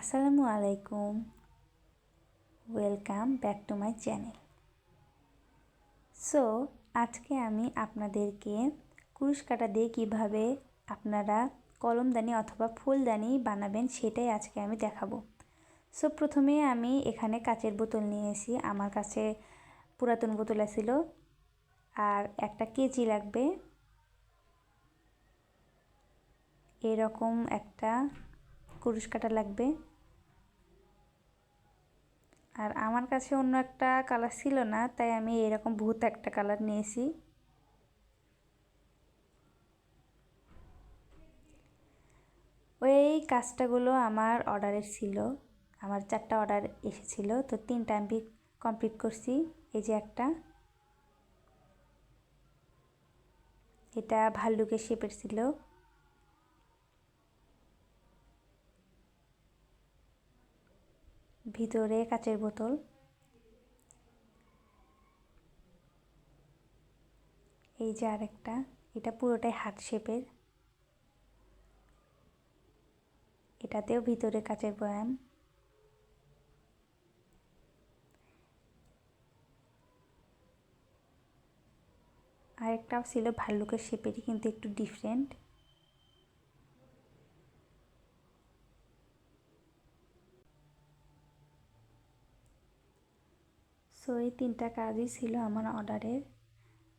আসসালামু আলাইকুম welcome back to my channel so আজকে আমি আপনাদেরকে কুরুশ কাটা দিয়ে কীভাবে আপনারা কলমদানি অথবা ফুলদানি বানাবেন সেটাই আজকে আমি দেখাবো। সো প্রথমে আমি এখানে কাচের বোতল নিয়েছি আমার কাছে পুরাতন বোতল আছিল। আর একটা কেজি লাগবে। এরকম একটা কুরুশ কাটা লাগবে। আর আমার কাছে অন্য একটা কালার ছিল না, তাই আমি এরকম ভূত একটা কালার নিয়েছি। ওই কাজটাগুলো আমার অর্ডারের ছিল। আমার চারটা অর্ডার এসেছিল, তো তিনটা আমি কমপ্লিট করছি। এই যে একটা। এটা ভাল্লুকের শেপের ছিল। ভিতরে কাচের বোতল। এই যে আরেকটা, এটা পুরোটাই হার্ট শেপের। এটাতেও ভিতরে কাচের বয়াম। আরেকটাও ছিল ভাল্লুকের শেপেরই, কিন্তু একটু ডিফারেন্ট সো এই তিনটা কাজই ছিল আমার অর্ডারের।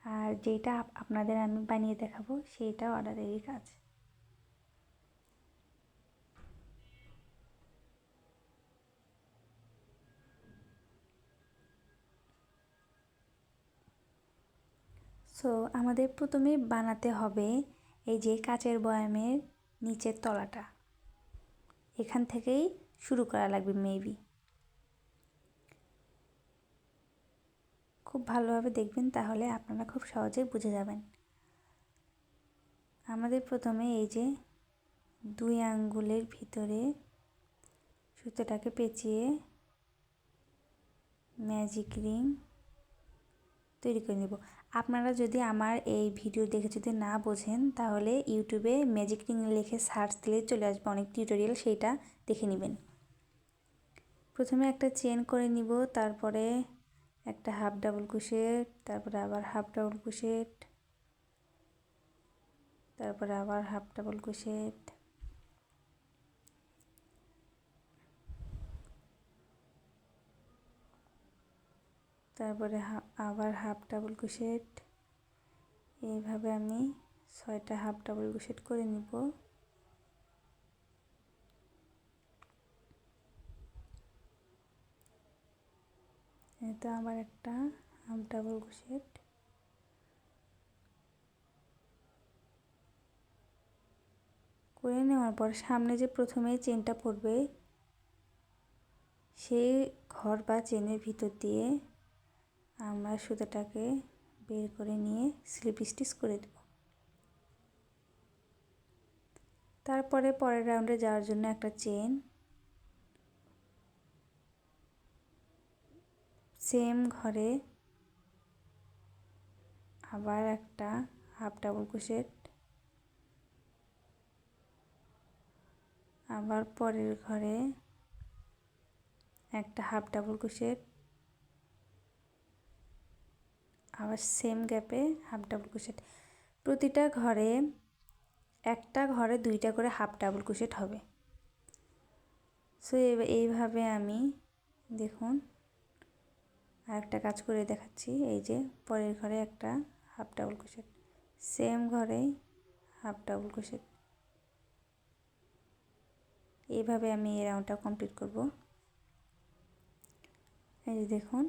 আর যেটা আপনাদের আমি বানিয়ে দেখাবো, সেইটা অর্ডারেরই কাজ। সো আমাদের প্রথমে বানাতে হবে এই যে কাচের বয়ামের নিচের তলাটা। এখান থেকেই শুরু করা লাগবে মেবি খুব ভালোভাবে দেখবেন, তাহলে আপনারা খুব সহজেই বুঝে যাবেন। আমাদের প্রথমে এই যে দুই আঙ্গুলের ভিতরে সুতোটাকে পেঁচিয়ে ম্যাজিক রিং তৈরি করে নেব। আপনারা যদি আমার এই ভিডিও দেখে যদি না বোঝেন, তাহলে ইউটিউবে ম্যাজিক রিং লিখে সার্চ দিলে চলে আসবে, অনেক টিউটোরিয়াল সেইটা দেখে নেবেন। প্রথমে একটা চেন করে নিব, তারপরে একটা হাফ ডাবল কুশেট তারপরে আবার হাফ ডাবল কুশেট তারপরে আবার হাফ ডাবল কুশেট তারপরে আবার হাফ ডাবল কুশেট এইভাবে আমি ছয়টা হাফ ডাবল কুশেট করে নিব। এটা আবার একটা হাফ ডাবল কুশেট করে নেওয়ার পর সামনে যে প্রথমে চেনটা পড়বে, সেই ঘর বা চেনের ভিতর দিয়ে আমরা সুতোটাকে বের করে নিয়ে স্লিপ স্টিচ করে দেব। তারপরে পরের রাউন্ডে যাওয়ার জন্য একটা চেন সেম ঘরে আবার একটা হাফ ডাবল কুশেট আবার পরের ঘরে একটা হাফ ডাবল কুশেট আবার সেম গ্যাপে হাফ ডাবল কুশেট প্রতিটা ঘরে, একটা ঘরে দুইটা করে হাফ ডাবল কুশেট হবে। সো এইভাবে আমি দেখুন আর একটা কাজ করে দেখাচ্ছি, এই যে পরের ঘরে একটা হাফ ডাবল কুশেট সেম ঘরে হাফ ডাবল কুশেট এইভাবে আমি এই রাউন্ডটা কমপ্লিট করব। এই যে দেখুন।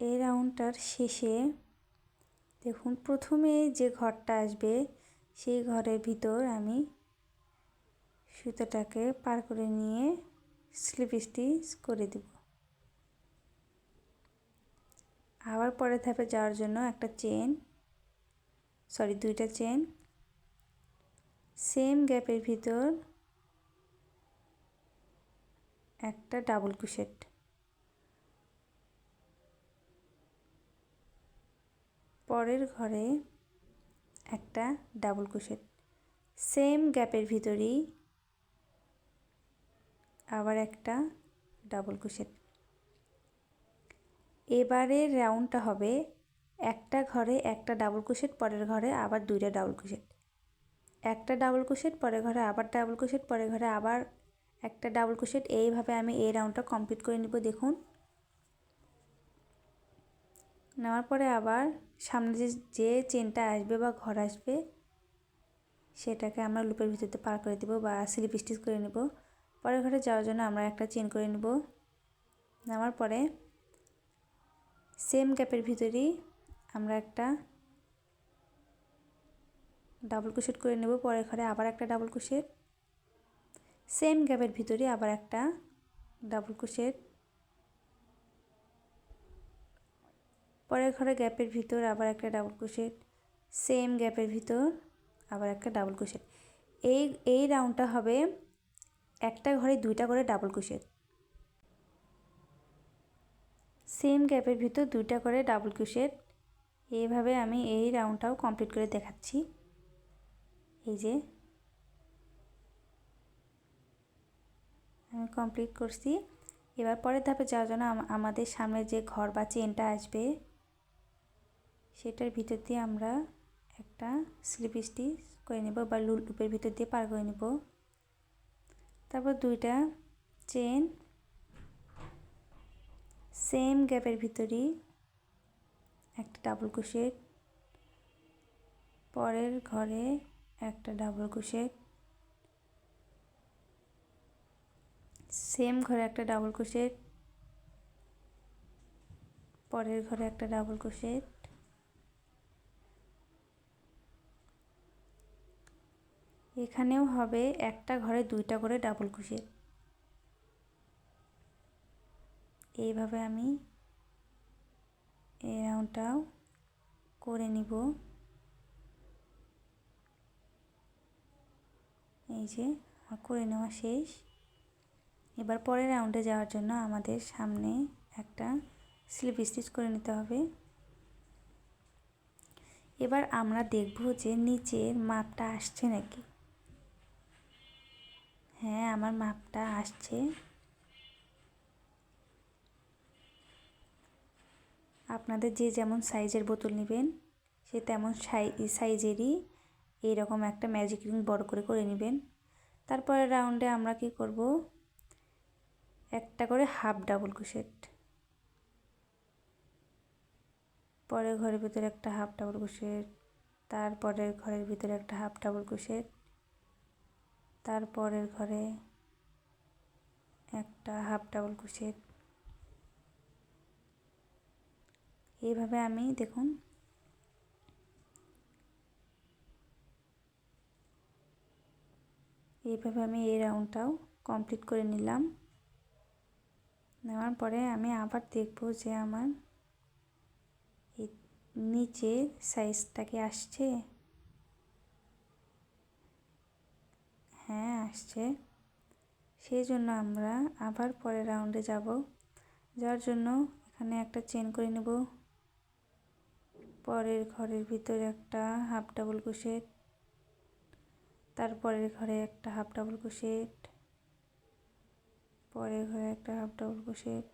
এই রাউন্ডটার শেষে দেখুন, প্রথমে যে ঘরটা আসবে, সেই ঘরের ভিতর আমি সুতোটাকে পার করে নিয়ে স্লিপ স্টিচ করে দেব। আবার পরের ধাপে যাওয়ার জন্য একটা চেন সরি দুইটা চেন সেম গ্যাপের ভিতর একটা ডাবল কুশেট পরের ঘরে একটা ডাবল কুশেট সেম গ্যাপের ভিতরেই আবার একটা ডাবল ক্রোশেট এবারের রাউন্ডটা হবে একটা ঘরে একটা ডাবল ক্রোশেট পরের ঘরে আবার দুইটা ডাবল ক্রোশেট একটা ডাবল ক্রোশেট পরের ঘরে আবার ডাবল ক্রোশেট পরের ঘরে আবার একটা ডাবল ক্রোশেট এইভাবে আমি এই রাউন্ডটা কমপ্লিট করে নিব, দেখুন। নেওয়ার পরে আবার সামনে যে যে চেনটা আসবে বা ঘর আসবে, সেটাকে আমরা লুপের ভিতরতে পার করে দেবো বা স্লিপ স্টিচ করে নেব। পরের ঘরে যাওয়ার জন্য আমরা একটা চেন করে নেব। নেওয়ার পরে সেম গ্যাপের ভিতরেই আমরা একটা ডাবল কুশেট করে নেব। পরের ঘরে আবার একটা ডাবল কুশেট সেম গ্যাপের ভিতরে আবার একটা ডাবল কুশেট পরের ঘরে গ্যাপের ভিতর আবার একটা ডাবল কুশেট সেম গ্যাপের ভিতর আবার একটা ডাবল কুশেট এই এই রাউন্ডটা হবে একটা ঘরে দুইটা করে ডাবল কুশেট সেম গ্যাপের ভিতর দুইটা করে ডাবল কুশেট এইভাবে আমি এই রাউন্ডটাও কমপ্লিট করে দেখাচ্ছি। এই যে। আমি কমপ্লিট করছি। এবার পরের ধাপে যাওয়ার জন্য আমাদের সামনে যে ঘর বা চেনটা আসবে, সেটার ভিতর দিয়ে আমরা একটা স্লিপ স্টিচ করে নেব বা লুপের ভিতর দিয়ে পার করে নেব। তারপর দুইটা চেন সেম গ্যাপের ভিতরেই একটা ডাবল ক্রোশেট পরের ঘরে একটা ডাবল ক্রোশেট সেম ঘরে একটা ডাবল ক্রোশেট পরের ঘরে একটা ডাবল ক্রোশেট এখানেও হবে একটা ঘরে দুইটা করে ডাবল ক্রোশেট এইভাবে আমি এই রাউন্ডটাও করে নিব। এই যে করে নেওয়া শেষ। এবার পরের রাউন্ডে যাওয়ার জন্য আমাদের সামনে একটা স্লিপ স্টিচ করে নিতে হবে। এবার আমরা দেখব যে নিচের মাপটা আসছে নাকি। হ্যাঁ আমার মাপটা আসছে। আপনাদের যে যেমন সাইজের বোতল নেবেন, সে তেমন সাইজেরই এইরকম একটা ম্যাজিক রিং বড় করে করে নেবেন। তারপরে রাউন্ডে আমরা কি করব? একটা করে হাফ ডাবল কুশেট পরের ঘরের ভিতরে একটা হাফ ডাবল কুশেট তারপরের ঘরের ভিতরে একটা হাফ ডাবল কুশেট তারপরের ঘরে একটা হাফ ডাবল কুশেট এইভাবে আমি দেখুন এইভাবে আমি এই রাউন্ডটাও কমপ্লিট করে নিলাম। নেওয়ার পরে আমি আবার দেখব যে আমার নিচের সাইজটা কি আসছে। হ্যাঁ আসছে। সেই জন্য আমরা আবার পরের রাউন্ডে যাব, যার জন্য এখানে একটা চেন করে নেব। পরের ঘরের ভিতরে একটা হাফ ডাবল ক্রোশেট তারপরের ঘরে একটা হাফ ডাবল ক্রোশেট পরের ঘরে একটা হাফ ডাবল ক্রোশেট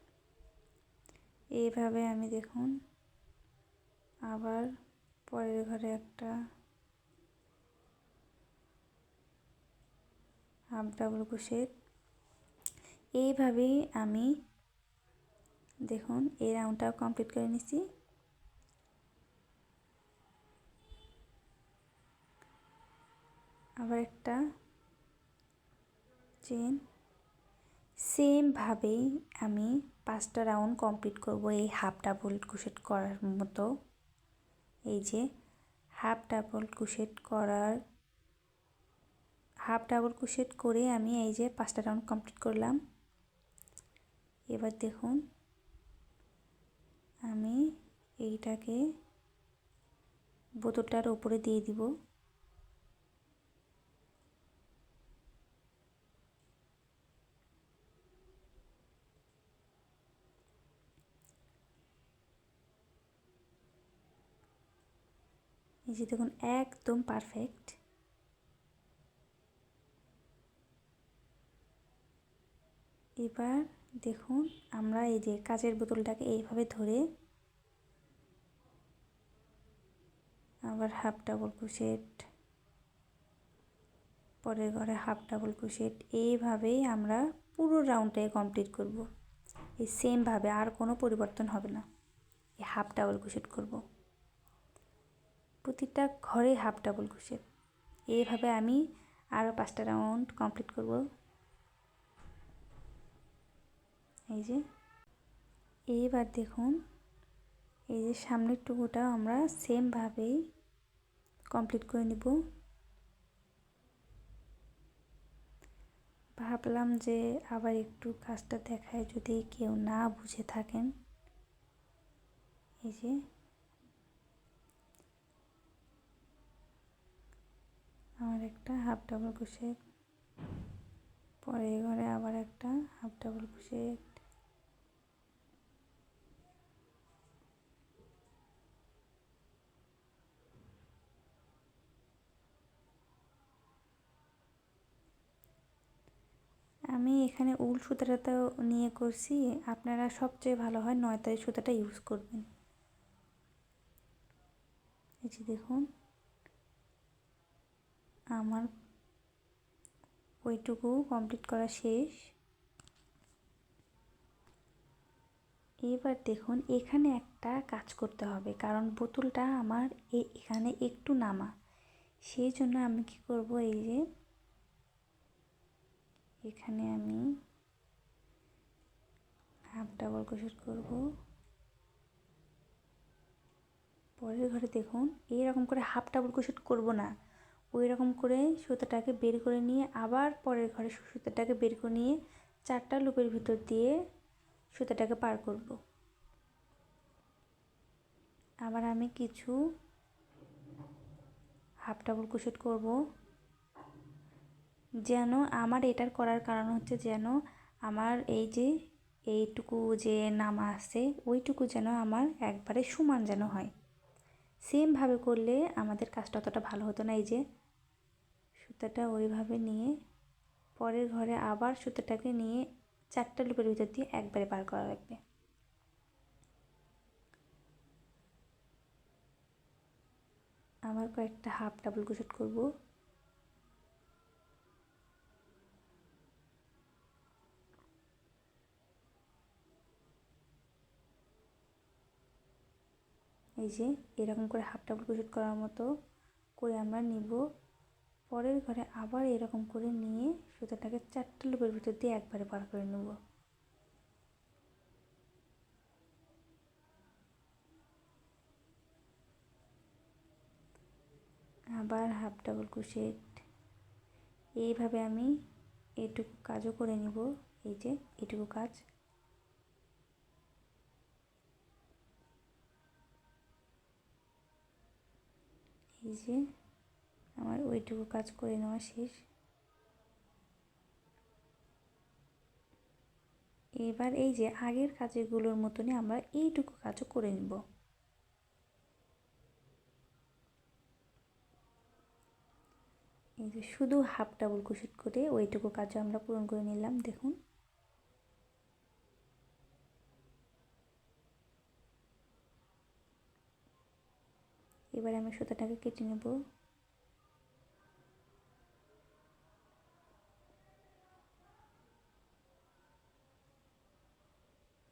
এইভাবে আমি দেখুন, আবার পরের ঘরে একটা হাফ ডাবল ক্রোশেট এইভাবেই আমি দেখুন, এই রাউন্ডটাও কমপ্লিট করে নিছি আবার একটা চেন সেমভাবেই আমি পাঁচটা রাউন্ড কমপ্লিট করব এই হাফ ডাবল কুশেট করার মতো। এই যে হাফ ডাবল কুশেট করার হাফ ডাবল কুশেট করে আমি এই যে পাঁচটা রাউন্ড কমপ্লিট করলাম। এবার দেখুন, আমি এইটাকে বোতলটার ওপরে দিয়ে দিব। এই যে দেখুন, একদম পারফেক্ট। এবার দেখুন আমরা এই যে কাচের বোতলটাকে এইভাবে ধরে আবার হাফ ডাবল ক্রোশেট, পরের ঘরে হাফ ডাবল ক্রোশেট, এইভাবেই আমরা পুরো রাউন্ডটাই কমপ্লিট করব। এই সেমভাবে আর কোনো পরিবর্তন হবে না। এই হাফ ডাবল ক্রোশেট করব। প্রতিটা ঘরে হাফ ডাবল ক্রোশেট। এইভাবে আমি আরও পাঁচটা রাউন্ড কমপ্লিট করব। এই যে। এইবার দেখুন, এই যে সামনের টুকুটা আমরা সেমভাবেই কমপ্লিট করে নিব। ভাবলাম যে আবার একটু কাজটা দেখায় যদি কেউ না বুঝে থাকেন। এই যে। আমার একটা হাফ ডাবল ক্রোশেট পরে ঘরে আবার একটা হাফ ডাবল ক্রোশেট আমি এখানে উল সুতাটা নিয়ে করছি। আপনারা সবচেয়ে ভালো হয় নয়তারি সুতাটা ইউজ করবেন। এই যে দেখুন, আমার ওইটুকু কমপ্লিট করা শেষ। এবার দেখুন, এখানে একটা কাজ করতে হবে, কারণ বোতলটা আমার এখানে একটু নামা। সেই জন্য আমি কি করব, এই যে এখানে আমি হাফ ডাবল ক্রোশেট করব। পরের ঘরে দেখুন এইরকম করে হাফ ডাবল ক্রোশেট করব না। ওই রকম করে সুতাটাকে বের করে নিয়ে আবার পরের ঘরে সুতাটাকে বের করে নিয়ে চারটা লুপের ভিতর দিয়ে সুতাটাকে পার করব। আবার আমি কিছু হাফ ডাবল ক্রোশেট করব। যেন আমার এটার করার কারণ হচ্ছে যেন আমার এই যে এইটুকু যে নাম আছে, ওইটুকু যেন আমার একবারে সমান যেন হয়। সেমভাবে করলে আমাদের কাজটা অতটা ভালো হতো না, এই যে সুতাটা ওইভাবে নিয়ে পরের ঘরে আবার সুতাটাকে নিয়ে চারটা লুপের ভিতর দিয়ে একবারে পার করা লাগবে। আবার কয়েকটা হাফ ডাবল ক্রোশেট করব। এই যে এরকম করে হাফ ডাবল ক্রোশেট করার মতো করে আমরা নিব। পরের ঘরে আবার এরকম করে নিয়ে সুতাটাকে চারটে লুপের ভিতর দিয়ে একবারে পার করে নেব। আবার হাফ ডাবল ক্রোশেট এইভাবে আমি এটুকু কাজও করে নিব। এই যে এটুকু কাজ এই যে আমার ওইটুকু কাজ করে নেওয়া শেষ। এবার এই যে আগের কাজেরগুলোর মতনই আমরা এইটুকু কাজও করে নিব। এই যে শুধু হাফ ডাবল কুশিট করে ওইটুকু কাজও আমরা পূরণ করে নিলাম, দেখুন। এবার আমি সুতাটাকে কেটে নেব।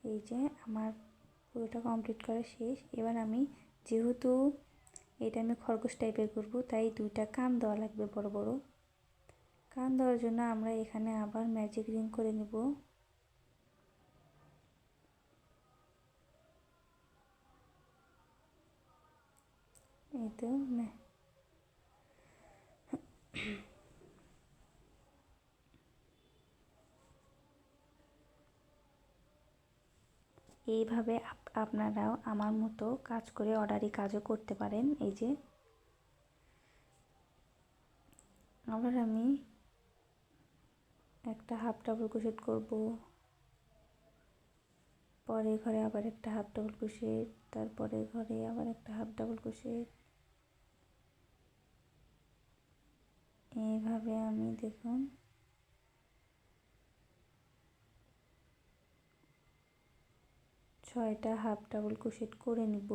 এই যে আমার পুরোটা কমপ্লিট করা শেষ। এবার আমি যেহেতু এটা আমি খরগোশ টাইপের করব, তাই দুইটা কান দেওয়া লাগবে বড় বড়। কান দেওয়ার জন্য আমরা এখানে আবার ম্যাজিক রিং করে নেব। এই তো এইভাবে আপনারাও আমার মতো কাজ করে অর্ডারি কাজও করতে পারেন, এই যে। আবার আমি একটা হাফ ডাবল ক্রোশেট করব। পরে ঘরে আবার একটা হাফ ডাবল ক্রোশেট, তারপরে ঘরে আবার একটা হাফ ডাবল ক্রোশেট। এইভাবে আমি দেখুন। ছয়টা হাফ ডাবল ক্রোশেট করে নিব।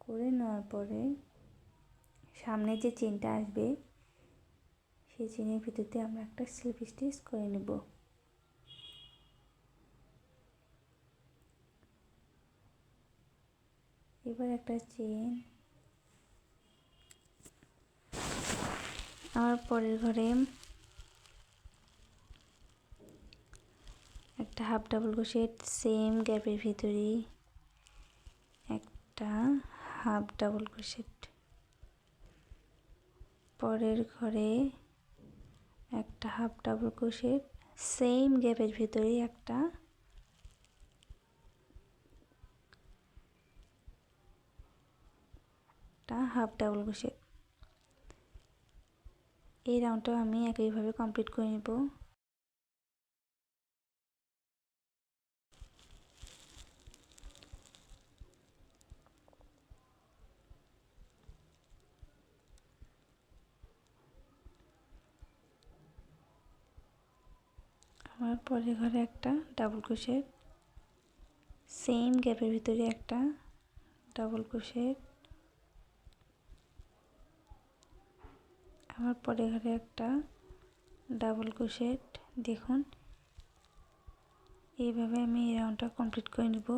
করে নেওয়ার পরে সামনে যে চেনটা আসবে, সেই চেনের ভিতরতে আমরা একটা স্লিপ স্টিচ করে নেব। এবার একটা চেন। আমার পরের ঘরে একটা হাফ ডাবল ক্রোশেট, সেম গ্যাপের ভিতরেই একটা হাফ ডাবল ক্রোশেট। পরের ঘরে একটা হাফ ডাবল ক্রোশেট, সেম গ্যাপের ভিতরেই একটা একটা হাফ ডাবল ক্রোশেট এই রাউন্ডটাও আমি একইভাবে কমপ্লিট করে নেব। আমার পরে ঘরে একটা ডাবল ক্রোশেট সেম গ্যাপের ভিতরে একটা ডাবল ক্রোশেট আমার পরে ঘরে একটা ডাবল ক্রোশেট দেখুন। এইভাবে আমি এই রাউন্ডটা কমপ্লিট করে নেব।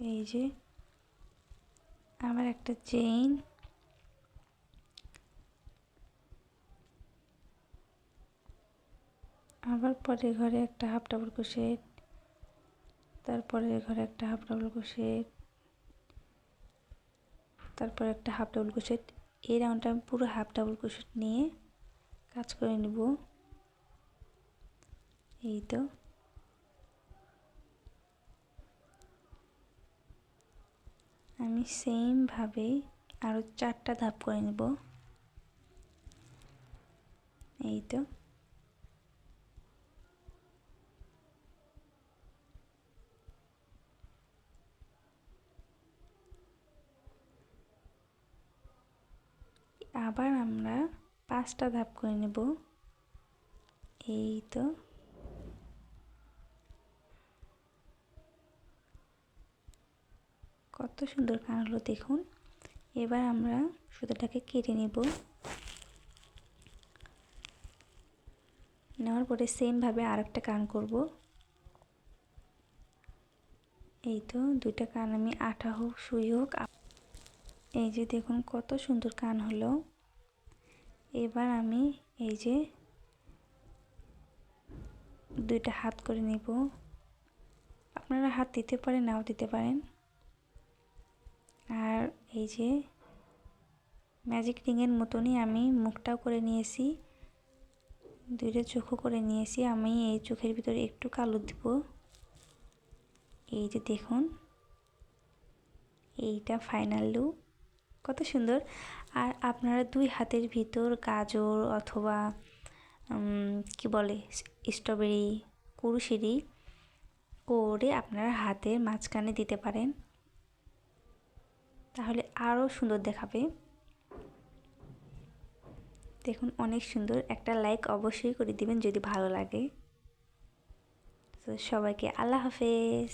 এই যে আমার একটা চেইন আবার পরের ঘরে একটা হাফ ডাবল ক্রোশেট তারপরের ঘরে একটা হাফ ডাবল ক্রোশেট তারপর একটা হাফ ডাবল ক্রোশেট এই রাউন্ডটা আমি পুরো হাফ ডাবল ক্রোশেট নিয়ে কাজ করে নেব। এই তো। আমি সেমভাবে আরও চারটা ধাপ করে নেব। এই তো। আবার আমরা পাঁচটা ধাপ করে নেব। এই তো কত সুন্দর কান হলো দেখুন। এবার আমরা সুতোটাকে কেটে নেব। নেওয়ার পরে সেমভাবে আর একটা কান করব। এই তো দুইটা কান আমি আঠা হোক সুই হোক এই যে দেখুন কত সুন্দর কান হলো। এবার আমি এই যে দুইটা হাত করে নিব। আপনারা হাত দিতে পারেন, নাও দিতে পারেন। আর এই যে ম্যাজিক রিংয়ের মতনই আমি মুখটাও করে নিয়েছি, দুইটা চোখও করে নিয়েছি। আমি এই চোখের ভিতরে একটু কালো দিব। এই যে দেখুন, এইটা ফাইনাল লুক কত সুন্দর। আর আপনারা দুই হাতের ভিতর গাজর অথবা কি বলে স্ট্রবেরি কুরুশিরি করে আপনারা হাতের মাঝখানে দিতে পারেন। তাহলে আরও সুন্দর দেখাবে। দেখুন, অনেক সুন্দর। একটা লাইক অবশ্যই করে দিবেন যদি ভালো লাগে। তো সবাইকে আল্লাহ হাফেজ।